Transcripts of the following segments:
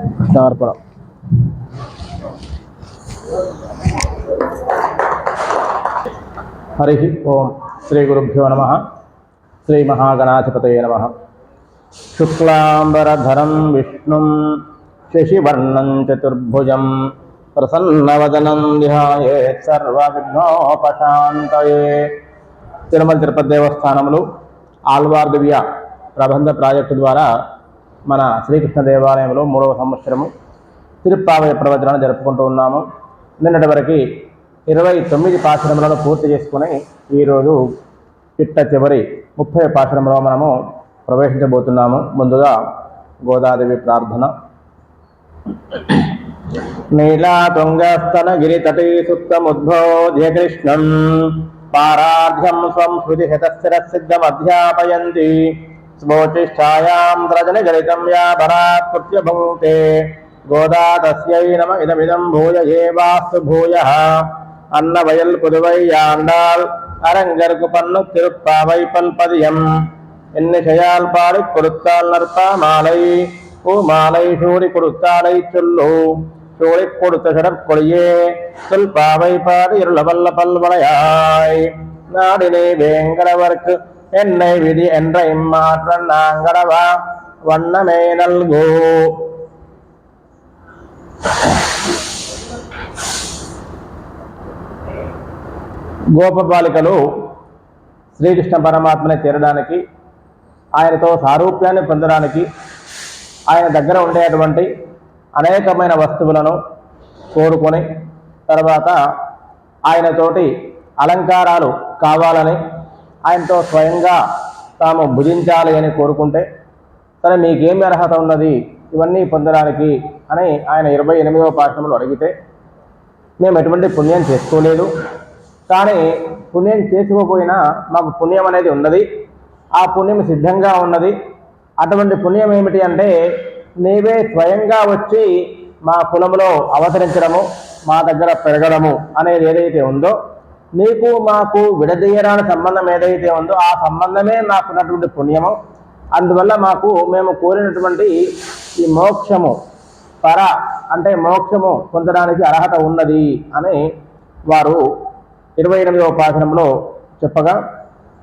కృష్ణార్పణ హరి ఓం శ్రీ గురుభ్యో నమ. శ్రీ మహాగణాధిపతయ నమ. శుక్లాంబరధరం విష్ణుం శశివర్ణం చతుర్భుజం ప్రసన్నవదనం ధ్యాయే తిరుమల తిరుపతి దేవస్థానములు ఆల్వార్ దివ్య ప్రబంధ ప్రాజెక్టు ద్వారా మన శ్రీకృష్ణ దేవాలయంలో మూడవ సంవత్సరము తిరుప్పావయ ప్రవచనాన్ని జరుపుకుంటూ ఉన్నాము. నిన్నటి వరకు ఇరవై తొమ్మిది పాశ్రమలను పూర్తి చేసుకుని ఈరోజు చిట్ట చివరి ముప్పై పాశ్రమలో మనము ప్రవేశించబోతున్నాము. ముందుగా గోదాదేవి ప్రార్థన. నీలాతుంగస్తనగిరితటీ సుప్తముద్బోధ్య కృష్ణం. పారాఢ్యం స్వం శృతి स्मोचिष्ठायां रजनिगलितं या परात्कृत्य भुङ्क्ते गोदा तस्यै नम इदमिदं भूय एवास्तु भूयः। अन्नवयल् पुதுவை யாண்டாள் அரங்கற்கு பண்ணு திருப்பாவை பல்பதியம் என்னிசையால் பாடி கொடுத்தால் நற்பா மாலை பூ மாலை சூடி கொடுத்தாலை சொல்லு சூடி கொடுத்த சிறப்பொழியே சொல் பாவை பாடி இருளவல்ல பல்வளையாய் நாடினை வேங்கடவர்க்கு என்னை விதி என்ற இம்மாற்றம் நாங்கடவா வண்ணமே நல்கோ గోపబాలికలు శ్రీకృష్ణ పరమాత్మని చేరడానికి ఆయనతో సారూప్యాన్ని పొందడానికి ఆయన దగ్గర ఉండేటువంటి అనేకమైన వస్తువులను కోరుకొని తర్వాత ఆయనతోటి అలంకారాలు కావాలని ఆయనతో స్వయంగా తాము భుజించాలి అని కోరుకుంటే సరే మీకేమి అర్హత ఉన్నది? ఇవన్నీ పొందడానికి అని ఆయన ఇరవై ఎనిమిదవ పాఠంలో అడిగితే మేము ఎటువంటి పుణ్యం చేసుకోలేదు. కానీ పుణ్యం చేసుకోకపోయినా మాకు పుణ్యం అనేది ఉన్నది. ఆ పుణ్యం సిద్ధంగా ఉన్నది. అటువంటి పుణ్యం ఏమిటి అంటే నీవే స్వయంగా వచ్చి మా కులంలో అవతరించడము మా దగ్గర పెరగడము అనేది ఏదైతే ఉందో నీకు మాకు విడదీయరాని సంబంధం ఏదైతే ఉందో ఆ సంబంధమే నాకున్నటువంటి పుణ్యము. అందువల్ల మాకు మేము కోరినటువంటి ఈ మోక్షము పర అంటే మోక్షము పొందడానికి అర్హత ఉన్నది అని వారు ఇరవై ఎనిమిదవ పాశనంలో చెప్పగా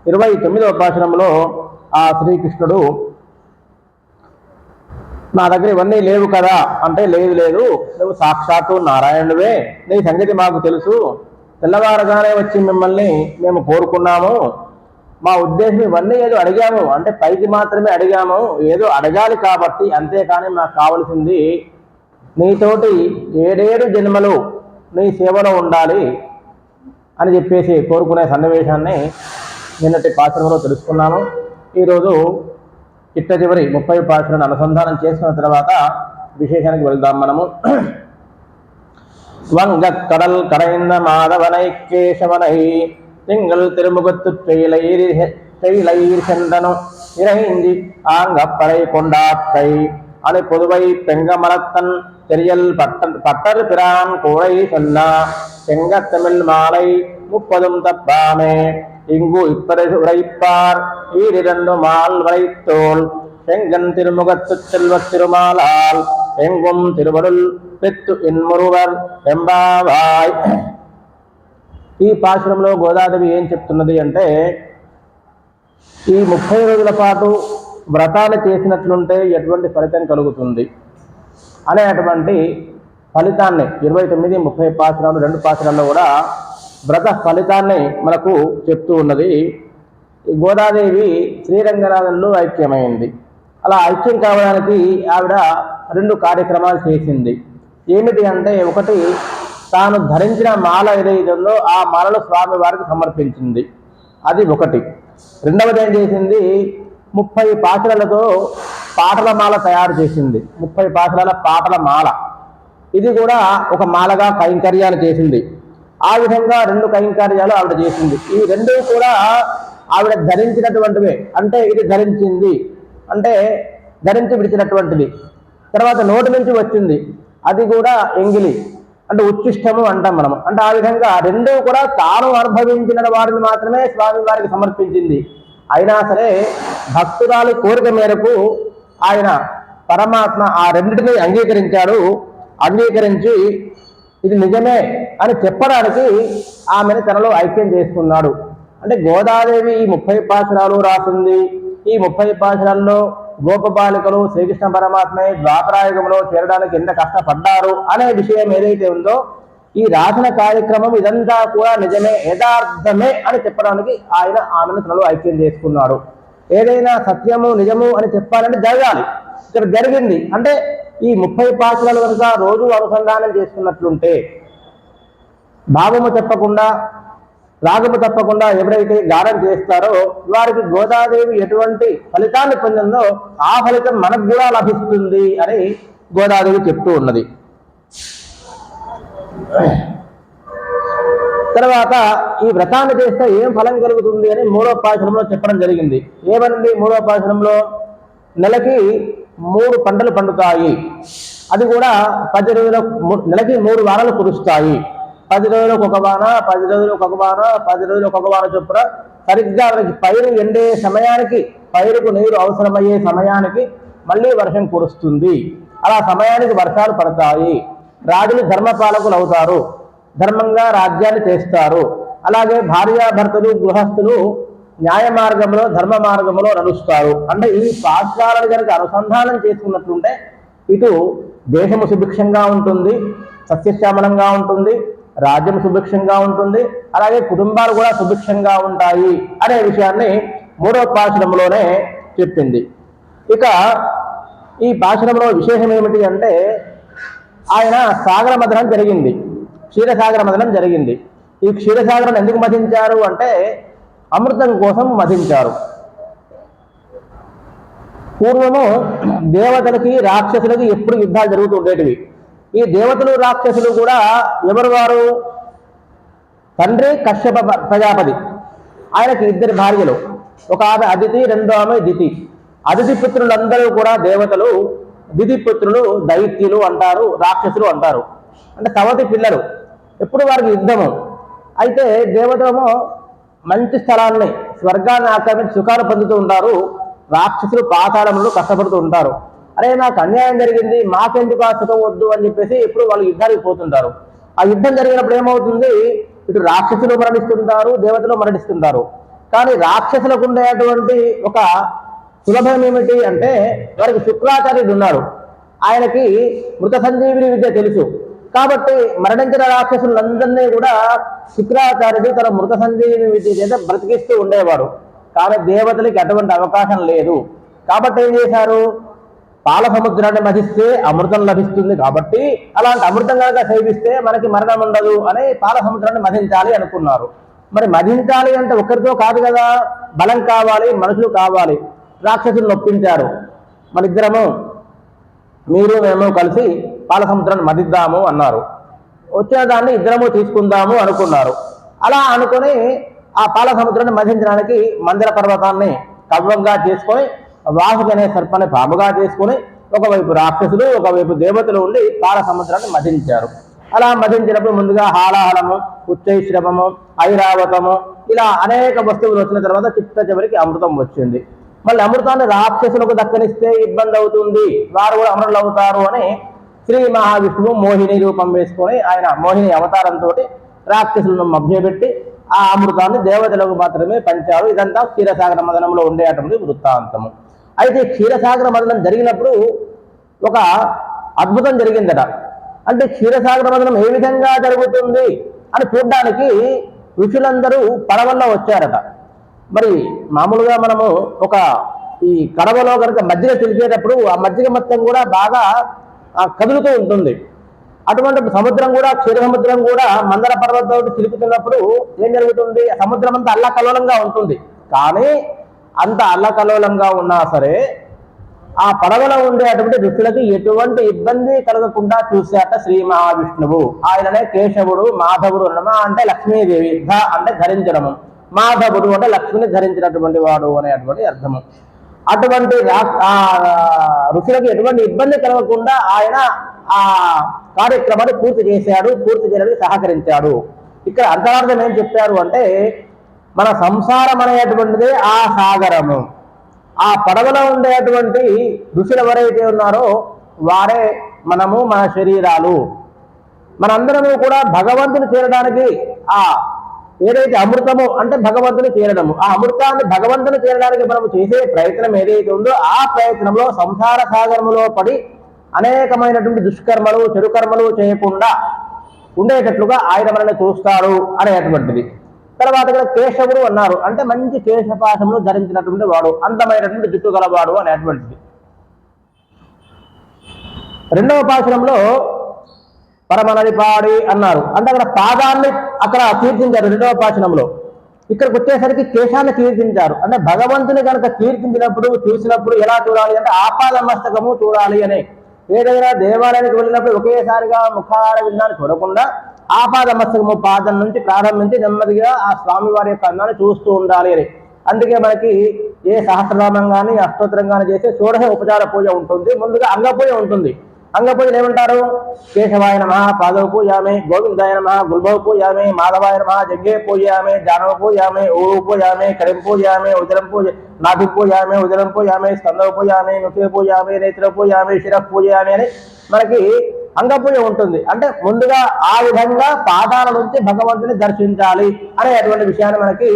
ఇరవై తొమ్మిదవ పాశనంలో ఆ శ్రీకృష్ణుడు నా దగ్గర ఇవన్నీ లేవు కదా అంటే లేదు లేదు నువ్వు సాక్షాత్తు నారాయణువే నీ సంగతి మాకు తెలుసు తెల్లవారుగానే వచ్చి మిమ్మల్ని మేము కోరుకున్నాము. మా ఉద్దేశం ఇవన్నీ ఏదో అడిగాము. అంటే పైకి మాత్రమే అడిగాము. ఏదో అడగాలి కాబట్టి అంతేకాని మాకు కావలసింది నీతోటి ఏడేడు జన్మలు నీ సేవలో ఉండాలి అని చెప్పేసి కోరుకునే సన్నివేశాన్ని నిన్నటి పాత్రలో తెలుసుకున్నాము ఈరోజు చిట్ట చివరి ముప్పై పాత్రను అనుసంధానం చేసుకున్న తర్వాత విశేషానికి వెళ్దాం మనము. வங்கக் கடல் கரைந்த மாதவனை கேசவனை திங்கள் திருமுகத்து செயலயிர் சென்றனும் இறைந்தி ஆங்கப்பறை கொண்டாத்தை அணி புதுவை பெங்கமரத்தன் தெரியல் பட்ட பட்டர் பிரான் கூரை சொன்னா செங்கத்தமிழ் மாலை முப்பதும் தப்பாமே. இங்கு இப்பறை உரைப்பார். ஈரிரண்டு மால் வரைத்தோள் செங்கன் திருமுகத்து செல்வத் திருமாலால். எங்கும் திருவருள் பெத்து ఇన్మురువర్ ఎంబావాయ్ ఈ పాశ్రంలో గోదాదేవి ఏం చెప్తున్నది అంటే ఈ ముప్పై రోజుల పాటు వ్రతాలు చేసినట్లుంటే ఎటువంటి ఫలితం కలుగుతుంది అనేటువంటి ఫలితాన్ని ఇరవై తొమ్మిది ముప్పై పాత్రలు రెండు పాత్రల్లో కూడా వ్రత ఫలితాన్ని మనకు చెప్తూ ఉన్నది ఈ గోదాదేవి శ్రీరంగనాథంలో ఐక్యమైంది అలా ఐక్యం కావడానికి ఆవిడ రెండు కార్యక్రమాలు చేసింది. ఏమిటి అంటే ఒకటి తాను ధరించిన మాల ఏదైతుందో ఆ మాలను స్వామి వారికి సమర్పించింది. అది ఒకటి. రెండవది ఏం చేసింది? ముప్పై పాటలతో పాటల మాల తయారు చేసింది. ముప్పై పాటల పాటల మాల. ఇది కూడా ఒక మాలగా కైంకర్యాలు చేసింది. ఆ విధంగా రెండు కైంకర్యాలు ఆవిడ చేసింది. ఈ రెండు కూడా ఆవిడ ధరించినటువంటివే. అంటే ఇది ధరించింది. అంటే ధరించి విడిచినటువంటిది. తర్వాత నోటి నుంచి వచ్చింది. అది కూడా ఎంగిలి. అంటే ఉచ్చిష్టము అంటాం మనం. అంటే ఆ విధంగా రెండు కూడా తాను అనుభవించిన వారిని మాత్రమే స్వామి వారికి సమర్పించింది. అయినా సరే భక్తురాలు కోరిక మేరకు ఆయన పరమాత్మ ఆ రెండింటిని అంగీకరించాడు. అంగీకరించి ఇది నిజమే అని చెప్పడానికి ఆమెను తనలో ఐక్యం చేసుకున్నాడు. అంటే గోదాదేవి ఈ ముప్పై పాశురాలు రాసింది. ఈ ముప్పై పాశురాల్లో గోపబాలికలు శ్రీకృష్ణ పరమాత్మే ద్వాపరాయుగంలో చేరడానికి ఎంత కష్టపడ్డారు అనే విషయం ఏదైతే ఉందో ఈ రాసిన కార్యక్రమం ఇదంతా కూడా నిజమే యథార్థమే అని చెప్పడానికి ఆయన ఆమెను తనలో ఐక్యం చేసుకున్నాడు. ఏదైనా సత్యము నిజము అని చెప్పాలంటే జరగాలి. ఇక్కడ జరిగింది అంటే ఈ ముప్పై పాత్రలు కనుక రోజు అనుసంధానం చేసుకున్నట్లుంటే భావము చెప్పకుండా రాగము తప్పకుండా ఎవరైతే గారం చేస్తారో వారికి గోదాదేవి ఎటువంటి ఫలితాన్ని పొందిందో ఆ ఫలితం మనకు కూడా లభిస్తుంది అని గోదాదేవి చెప్తూ ఉన్నది. తర్వాత ఈ వ్రతాన్ని చేస్తే ఏం ఫలం కలుగుతుంది అని మూడో పాశనంలో చెప్పడం జరిగింది. ఏమనండి? మూడో పాశనంలో నెలకి మూడు పంటలు పండుతాయి. అది కూడా పది రోజుల నెలకి మూడు వారాలు కురుస్తాయి. పది రోజులకు ఒక వాన పది రోజులకు ఒక వాన పది రోజులకు ఒక వాన చొప్పున సరిగ్గా మనకి పైరు ఎండే సమయానికి పైరుకు నీరు అవసరమయ్యే సమయానికి మళ్ళీ వర్షం కురుస్తుంది. అలా సమయానికి వర్షాలు పడతాయి. రాజులు ధర్మపాలకులు అవుతారు. ధర్మంగా రాజ్యాన్ని చేస్తారు. అలాగే భార్యాభర్తలు గృహస్థులు న్యాయ మార్గంలో ధర్మ మార్గంలో నడుస్తారు. అంటే ఈ పాఠశాలను కనుక అనుసంధానం చేసుకున్నట్లుంటే ఇటు దేశము సుభిక్షంగా ఉంటుంది సస్యశ్యామలంగా ఉంటుంది రాజ్యం సుభిక్షంగా ఉంటుంది అలాగే కుటుంబాలు కూడా సుభిక్షంగా ఉంటాయి అనే విషయాన్ని మూడవ పాశనంలోనే చెప్పింది. ఇక ఈ పాశనంలో విశేషం ఏమిటి అంటే ఆయన సాగర మదనం జరిగింది క్షీరసాగర మదనం జరిగింది. ఈ క్షీరసాగరం ఎందుకు మధించారు అంటే అమృతం కోసం మధించారు పూర్వము దేవతలకి రాక్షసులకి ఎప్పుడు యుద్ధాలు జరుగుతూ ఉండేటివి. ఈ దేవతలు రాక్షసులు కూడా ఎవరు వారు? తండ్రి కశ్యప ప్రజాపతి. ఆయనకి ఇద్దరు భార్యలు. ఒక ఆమె అదితి రెండో ఆమె దితి. అతిథి పుత్రులందరూ కూడా దేవతలు దితి పుత్రులు దైత్యులు అంటారు రాక్షసులు అంటారు. అంటే సవతి పిల్లలు. ఎప్పుడు వారికి యుద్ధము. అయితే దేవతలము మంచి స్థలాన్ని స్వర్గాన్ని ఆక్రమించి సుఖాలు పొందుతూ ఉంటారు. రాక్షసులు పాతాళంలో కష్టపడుతూ ఉంటారు. అరే నాకు అన్యాయం జరిగింది మాకెందుకు ఆ సుఖం వద్దు అని చెప్పేసి ఎప్పుడు వాళ్ళు యుద్ధానికి పోతుంటారు. ఆ యుద్ధం జరిగినప్పుడు ఏమవుతుంది? ఇటు రాక్షసులు మరణిస్తుంటారు దేవతలు మరణిస్తుంటారు. కానీ రాక్షసులకు ఉండేటువంటి ఒక సులభం ఏమిటి అంటే వారికి శుక్రాచార్యుడు ఉన్నాడు ఆయనకి మృత సంజీవిని విద్య తెలుసు. కాబట్టి మరణించిన రాక్షసులందరినీ కూడా శుక్రాచార్యుడు తన మృత సంజీవిని విద్య చేత బ్రతికిస్తూ ఉండేవాడు. కానీ దేవతలకి అటువంటి అవకాశం లేదు. కాబట్టి ఏం చేశారు? పాల సముద్రాన్ని మధిస్తే అమృతం లభిస్తుంది కాబట్టి అలాంటి అమృతం కనుక సేవిస్తే మనకి మరణం ఉండదు అని పాల సముద్రాన్ని మధించాలి అనుకున్నారు. మరి మధించాలి అంటే ఒక్కరితో కాదు కదా బలం కావాలి మనుషులు కావాలి రాక్షసులు నొప్పించారు. మన ఇద్దరము మీరు మేము కలిసి పాల సముద్రాన్ని మదిద్దాము అన్నారు. వచ్చిన దాన్ని ఇద్దరము తీసుకుందాము అనుకున్నారు. అలా అనుకుని ఆ పాల సముద్రాన్ని మధించడానికి మందిర పర్వతాన్ని కవ్వంగా చేసుకొని వాసుకి అనే సర్పాన్ని పాముగా చేసుకొని ఒకవైపు రాక్షసులు ఒకవైపు దేవతలు ఉండి పాల సముద్రాన్ని మధించారు అలా మధించినప్పుడు ముందుగా హాలాహలము ఉచ్చైశ్రమము ఐరావతము ఇలా అనేక వస్తువులు వచ్చిన తర్వాత చిత్త చివరికి అమృతం వచ్చింది. మళ్ళీ అమృతాన్ని రాక్షసులకు దక్కనిస్తే ఇబ్బంది అవుతుంది వారు కూడా అమరులు అవుతారు అని శ్రీ మహావిష్ణువు మోహిని రూపం వేసుకొని ఆయన మోహిని అవతారంతో రాక్షసులను మభ్యపెట్టి ఆ అమృతాన్ని దేవతలకు మాత్రమే పంచారు. ఇదంతా క్షీరసాగర మదనంలో ఉండేటువంటి వృత్తాంతము. అయితే క్షీరసాగర మదనం జరిగినప్పుడు ఒక అద్భుతం జరిగిందట. అంటే క్షీరసాగర మదనం ఏ విధంగా జరుగుతుంది అని చూడడానికి ఋషులందరూ పడవల్లో వచ్చారట. మరి మామూలుగా మనము ఒక ఈ కడవలో కనుక మజ్జిగ తిరిగేటప్పుడు ఆ మజ్జిగ మొత్తం కూడా బాగా కదులుతూ ఉంటుంది. అటువంటి సముద్రం కూడా క్షీర సముద్రం కూడా మందర పర్వతం తిరుగుతున్నప్పుడు ఏం జరుగుతుంది? ఆ సముద్రం అంతా అల్లకల్లోలంగా ఉంటుంది. కానీ అంత అల్లకలోలంగా ఉన్నా సరే ఆ పడవలో ఉండేటువంటి ఋషులకి ఎటువంటి ఇబ్బంది కలగకుండా చూసేట శ్రీ మహావిష్ణువు. ఆయననే కేశవుడు మాధవుడు అన్నమా అంటే లక్ష్మీదేవి ధ అంటే ధరించడము. మాధవుడు అంటే లక్ష్మిని ధరించినటువంటి వాడు అనేటువంటి అర్థము. అటువంటి ఋషులకు ఎటువంటి ఇబ్బంది కలగకుండా ఆయన ఆ కార్యక్రమాన్ని పూర్తి చేశాడు పూర్తి చేయడానికి సహకరించాడు. ఇక్కడ అంతరార్థం ఏం చెప్పారు అంటే మన సంసారం అనేటువంటిది ఆ సాగరము. ఆ పడవలో ఉండేటువంటి ఋషులు ఎవరైతే ఉన్నారో వారే మనము మన శరీరాలు. మనందరము కూడా భగవంతుని చేరడానికి ఆ ఏదైతే అమృతము అంటే భగవంతుని చేరడము. ఆ అమృతాన్ని భగవంతుని చేరడానికి మనము చేసే ప్రయత్నం ఏదైతే ఉందో ఆ ప్రయత్నంలో సంసార సాగరములో పడి అనేకమైనటువంటి దుష్కర్మలు చెడు కర్మలు చేయకుండా ఉండేటట్లుగా ఆయన మనల్ని చూస్తారు అనేటువంటిది. తర్వాత ఇక్కడ కేశవుడు అన్నారు. అంటే మంచి కేశపాశములు ధరించినటువంటి వాడు అందమైనటువంటి జుట్టు గలవాడు అనేటువంటిది. రెండవ పాశనంలో పరమనదిపాడి అన్నారు. అంటే అక్కడ పాదాన్ని అక్కడ కీర్తించారు రెండవ పాశనంలో ఇక్కడికి వచ్చేసరికి కేశాన్ని కీర్తించారు అంటే భగవంతుని కనుక కీర్తించినప్పుడు చూసినప్పుడు ఎలా చూడాలి అంటే ఆపాద మస్తకము చూడాలి అని. ఏదైనా దేవాలయానికి వెళ్ళినప్పుడు ఒకేసారిగా ముఖార విన్నాన్ని చూడకుండా ఆపాద మస్తకము పాదం నుంచి ప్రారంభించి నెమ్మదిగా ఆ స్వామి వారి యొక్క అందాన్ని చూస్తూ ఉండాలి అని. అందుకే మనకి ఏ సహస్రనామం కానీ అష్టోత్తరం కానీ చేస్తే షోడశ ఉపచార పూజ ఉంటుంది. ముందుగా అంగపూజ ఉంటుంది. అంగపూజలు ఏమంటారు? కేశవాయ నమ పాదవ పూజామే గోవిందాయ నమ గుల్భవ పూజామే మాధవాయ నమ జంగే పూజామే జానవ పూజామే ఊరు పూజామే కరిం పూజామే ఉదరం పూజ నాభి పూజామే ఉదరం పూజామే స్కందవ పూజామే ముఖే పూజామే నేత్ర పూజామే శిర పూజామే అని మనకి అంగ ఉంటుంది. అంటే ముందుగా ఆ విధంగా పాదాల నుంచి భగవంతుని దర్శించాలి అనేటువంటి విషయాన్ని మనకి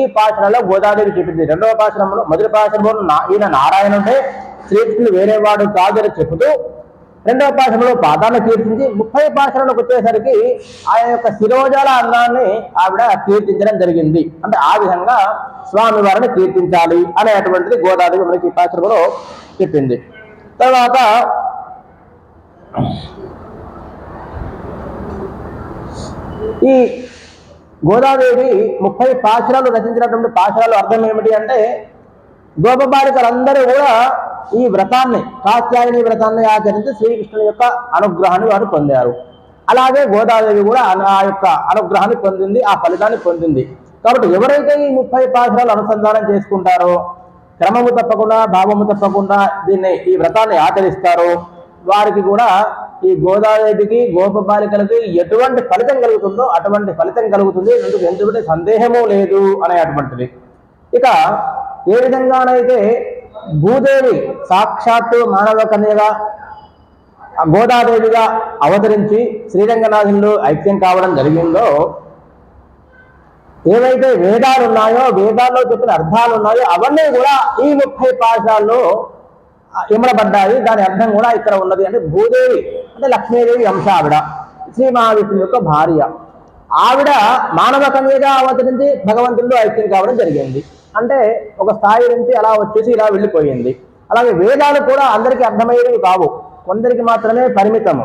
ఈ పాశనంలో గోదాదేవి చెప్పింది. రెండవ పాశనంలో మొదటి పాశనంలో ఈయన నారాయణుడే శ్రీకృష్ణుడు వేరే వాడు కాదని చెబుతూ రెండవ పాశంలో పాదాలను కీర్తించి ముప్పై పాశంలోకి వచ్చేసరికి ఆయన యొక్క శిరోజాల అందాన్ని ఆవిడ కీర్తించడం జరిగింది. అంటే ఆ విధంగా స్వామి వారిని కీర్తించాలి అనేటువంటిది గోదాదేవి మనకి ఈ పాశంలో చెప్పింది. తర్వాత ఈ గోదాదేవి ముప్పై పాశురాలు రచించినటువంటి పాశురాలు అర్థం ఏమిటి అంటే గోపబాలికలందరూ కూడా ఈ వ్రతాన్ని కాత్యాయని వ్రతాన్ని ఆచరించి శ్రీకృష్ణుని యొక్క అనుగ్రహాన్ని వారు పొందారు. అలాగే గోదాదేవి కూడా ఆ యొక్క అనుగ్రహాన్ని పొందింది ఆ ఫలితాన్ని పొందింది. కాబట్టి ఎవరైతే ఈ ముప్పై పాశురాలు అనుసంధానం చేసుకుంటారో క్రమము తప్పకుండా భావము తప్పకుండా దీన్ని ఈ వ్రతాన్ని ఆచరిస్తారో వారికి కూడా ఈ గోదాదేవికి గోప బాలికలకి ఎటువంటి ఫలితం కలుగుతుందో అటువంటి ఫలితం కలుగుతుంది. ఎందుకు? ఎటువంటి సందేహము లేదు అనేటువంటిది. ఇక ఏ విధంగానైతే భూదేవి సాక్షాత్తు మానవ కన్యగా గోదాదేవిగా అవతరించి శ్రీరంగనాథులు ఐక్యం కావడం జరిగిందో ఏవైతే వేదాలు ఉన్నాయో వేదాల్లో చెప్పిన అర్థాలు ఉన్నాయో అవన్నీ కూడా ఈ ముప్పై పాఠాల్లో ఇమడబడ్డాయి దాని అర్థం కూడా ఇక్కడ ఉన్నది అంటే భూదేవి అంటే లక్ష్మీదేవి అంశ ఆవిడ శ్రీ మహావిష్ణువు యొక్క భార్య. ఆవిడ మానవ కన్యగా అవతరించి భగవంతుడిలో ఐక్యం కావడం జరిగింది. అంటే ఒక స్థాయి నుంచి అలా వచ్చేసి ఇలా వెళ్ళిపోయింది. అలాగే వేదాలు కూడా అందరికీ అర్థమయ్యేవి కావు. కొందరికి మాత్రమే పరిమితము.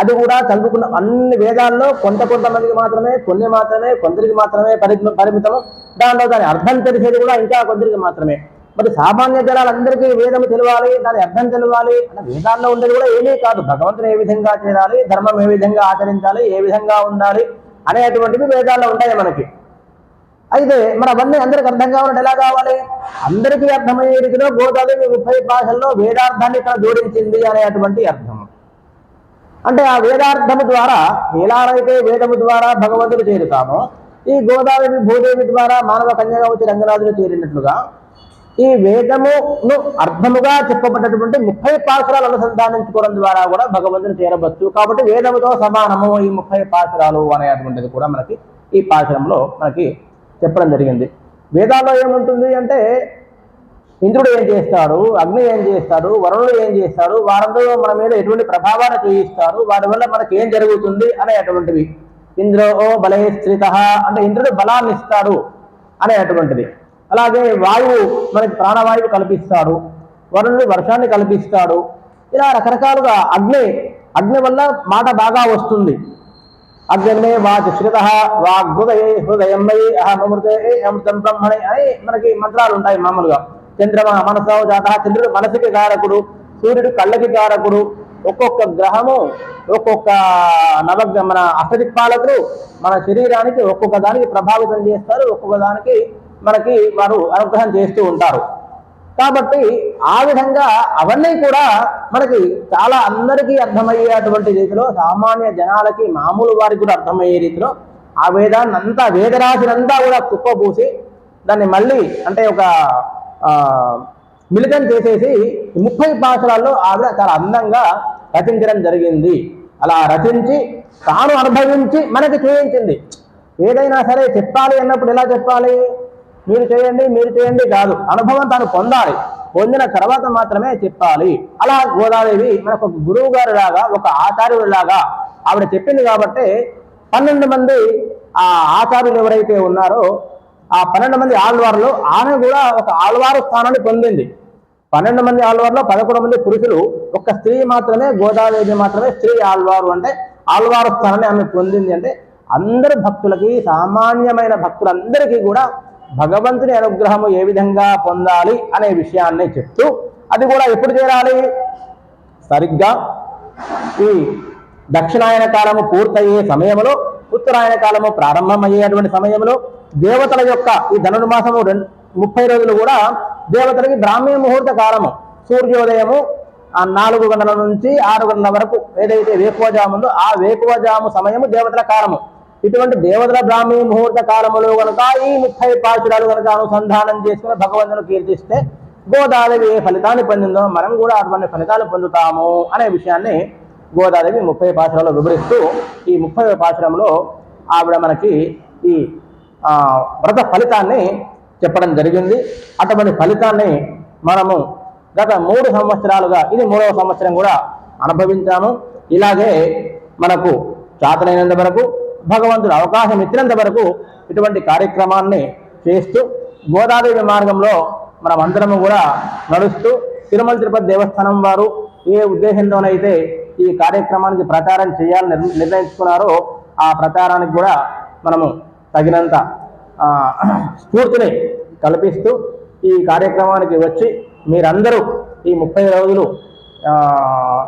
అది కూడా చదువుకున్న అన్ని వేదాల్లో కొంత కొంతమందికి మాత్రమే కొన్ని మాత్రమే కొందరికి మాత్రమే పరిమితము. దానిలో దాని అర్థం తెలిసేది కూడా ఇంకా కొందరికి మాత్రమే. మరి సామాన్య జనాలందరికీ వేదము తెలియాలి దాని అర్థం తెలియాలి అంటే వేదాల్లో ఉండేది కూడా ఏమీ కాదు. భగవంతుని ఏ విధంగా చేయాలి ధర్మం ఏ విధంగా ఆచరించాలి ఏ విధంగా ఉండాలి అనేటువంటివి వేదాల్లో ఉంటాయి మనకి. అయితే మరి అవన్నీ అందరికి అర్థం కావాలంటే ఎలా కావాలి? అందరికీ అర్థమయ్యే రీతిలో గోదావరి ముప్పై భాషల్లో వేదార్థాన్ని ఇక్కడ జోడించింది అనేటువంటి అర్థం. అంటే ఆ వేదార్థము ద్వారా ఎలాగైతే వేదము ద్వారా భగవంతుడు చేరుతామో ఈ గోదావరి భూదేవి ద్వారా మానవ కన్యగా వచ్చి రంగనాథుడు చేరినట్లుగా ఈ వేదమును అర్థముగా చెప్పబడ్డటువంటి ముప్పై పాసురాలు అనుసంధానించుకోవడం ద్వారా కూడా భగవంతుని చేరవచ్చు. కాబట్టి వేదముతో సమానము ఈ ముప్పై పాసురాలు అనేటువంటిది కూడా మనకి ఈ పాసురంలో మనకి చెప్పడం జరిగింది. వేదాల్లో ఏముంటుంది అంటే ఇంద్రుడు ఏం చేస్తాడు అగ్ని ఏం చేస్తాడు వరుణుడు ఏం చేస్తాడు వారందరూ మన మీద ఎటువంటి ప్రభావాన్ని చూపిస్తారు వారి వల్ల మనకి ఏం జరుగుతుంది అనేటువంటివి. ఇంద్రో బలే స్థిత అంటే ఇంద్రుడు బలాన్ని ఇస్తాడు అనేటువంటిది. అలాగే వాయువు మనకి ప్రాణవాయువు కల్పిస్తాడు వరుణుడు వర్షాన్ని కల్పిస్తాడు. ఇలా రకరకాలుగా అగ్ని అగ్ని వల్ల మాట బాగా వస్తుంది. అగ్నే వాచ శ్రిత వాగ్హృదయ హృదయం అహమృతే అమృతం బ్రహ్మణి అని మనకి మంత్రాలు ఉంటాయి మామూలుగా. చంద్రమ మనసో జాత చంద్రుడు మనసుకి కారకుడు సూర్యుడు కళ్ళకి కారకుడు. ఒక్కొక్క గ్రహము ఒక్కొక్క నవగ్ర మన అష్టదిక్పాలకులు మన శరీరానికి ఒక్కొక్క దానికి ప్రభావితం చేస్తారు ఒక్కొక్క దానికి మనకి వారు అనుగ్రహం చేస్తూ ఉంటారు. కాబట్టి ఆ విధంగా అవన్నీ కూడా మనకి చాలా అందరికీ అర్థమయ్యేటువంటి రీతిలో సామాన్య జనాలకి మామూలు వారికి కూడా అర్థమయ్యే రీతిలో ఆ వేదాన్ని అంతా వేదరాశినంతా కూడా కుప్పబూసి దాన్ని మళ్ళీ అంటే ఒక మిళితం చేసేసి ముప్పై పాసురాల్లో ఆవిడ చాలా అందంగా రచించడం జరిగింది. అలా రచించి తాను అనుభవించి మనకి చేయించింది ఏదైనా సరే చెప్పాలి అన్నప్పుడు ఎలా చెప్పాలి? మీరు చేయండి మీరు చేయండి కాదు. అనుభవం తాను పొందాలి. పొందిన తర్వాత మాత్రమే చెప్పాలి. అలా గోదాదేవి మనకు ఒక గురువు గారు లాగా ఒక ఆచార్యుడు లాగా ఆవిడ చెప్పింది కాబట్టి పన్నెండు మంది ఆ ఆచార్యులు ఎవరైతే ఉన్నారో ఆ పన్నెండు మంది ఆళ్వార్లు ఆమె కూడా ఒక ఆళ్వారు స్థానాన్ని పొందింది. పన్నెండు మంది ఆళ్వార్లో పదకొండు మంది పురుషులు ఒక స్త్రీ మాత్రమే గోదాదేవి మాత్రమే స్త్రీ ఆళ్వారు అంటే ఆళ్వారు స్థానాన్ని ఆమె పొందింది అంటే అందరి భక్తులకి సామాన్యమైన భక్తులందరికీ కూడా భగవంతుని అనుగ్రహము ఏ విధంగా పొందాలి అనే విషయాన్ని చెప్తూ అది కూడా ఎప్పుడు చేరాలి? సరిగ్గా ఈ దక్షిణాయన కాలము పూర్తయ్యే సమయంలో ఉత్తరాయణ కాలము ప్రారంభమయ్యేటువంటి సమయంలో దేవతల యొక్క ఈ ధనుర్మాసము రెండు ముప్పై రోజులు కూడా దేవతలకి బ్రాహ్మీ ముహూర్త కాలము. సూర్యోదయము ఆ నాలుగు గంటల నుంచి ఆరు గంటల వరకు ఏదైతే వేకువజాము ఉందో ఆ వేకువజాము సమయము దేవతల కాలము. ఇటువంటి దేవతల బ్రాహ్మీ ముహూర్త కాలములో కనుక ఈ ముప్పై పాచురాలు కనుక అనుసంధానం చేసుకుని భగవంతుని కీర్తిస్తే గోదాదేవి ఏ ఫలితాన్ని పొందిందో మనం కూడా అటువంటి ఫలితాలు పొందుతాము అనే విషయాన్ని గోదాదేవి ముప్పై పాత్రలో వివరిస్తూ ఈ ముప్పై పాత్రంలో ఆవిడ మనకి ఈ వ్రత ఫలితాన్ని చెప్పడం జరిగింది. అటువంటి ఫలితాన్ని మనము గత మూడు సంవత్సరాలుగా ఇది మూడవ సంవత్సరం కూడా అనుభవించాము. ఇలాగే మనకు చాతనైనంత వరకు భగవంతుడు అవకాశం ఇచ్చినంత వరకు ఇటువంటి కార్యక్రమాన్ని చేస్తూ గోదాదేవి మార్గంలో మనం అందరము కూడా నడుస్తూ తిరుమల తిరుపతి దేవస్థానం వారు ఏ ఉద్దేశంతోనైతే ఈ కార్యక్రమానికి ప్రచారం చేయాలని నిర్ణ- నిర్ణయించుకున్నారో ఆ ప్రచారానికి కూడా మనము తగినంత స్ఫూర్తిని కల్పిస్తూ ఈ కార్యక్రమానికి వచ్చి మీరందరూ ఈ ముప్పై రోజులు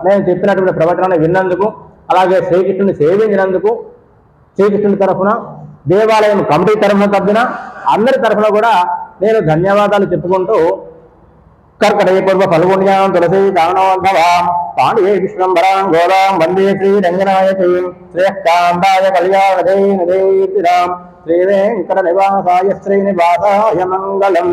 నేను చెప్పినటువంటి ప్రవచనాన్ని విన్నందుకు అలాగే శ్రీకృష్ణుని సేవించినందుకు శ్రీకృష్ణుడి తరఫున దేవాలయం కమిటీ తరఫున తప్పిన అందరి తరఫున కూడా నేను ధన్యవాదాలు చెప్పుకుంటూ కర్కటయ పూర్వ ఫల్గుణ్యాం తులసి కారణోద్భవాం పాండే విశ్వంబరాం గోదాం వందే శ్రీ రంగనాయకీం శ్రేయకాంబాయ కళ్యాణదే నిదేతిరాం శ్రీ నివాసాయ శ్రీనివాసాయ మంగళం.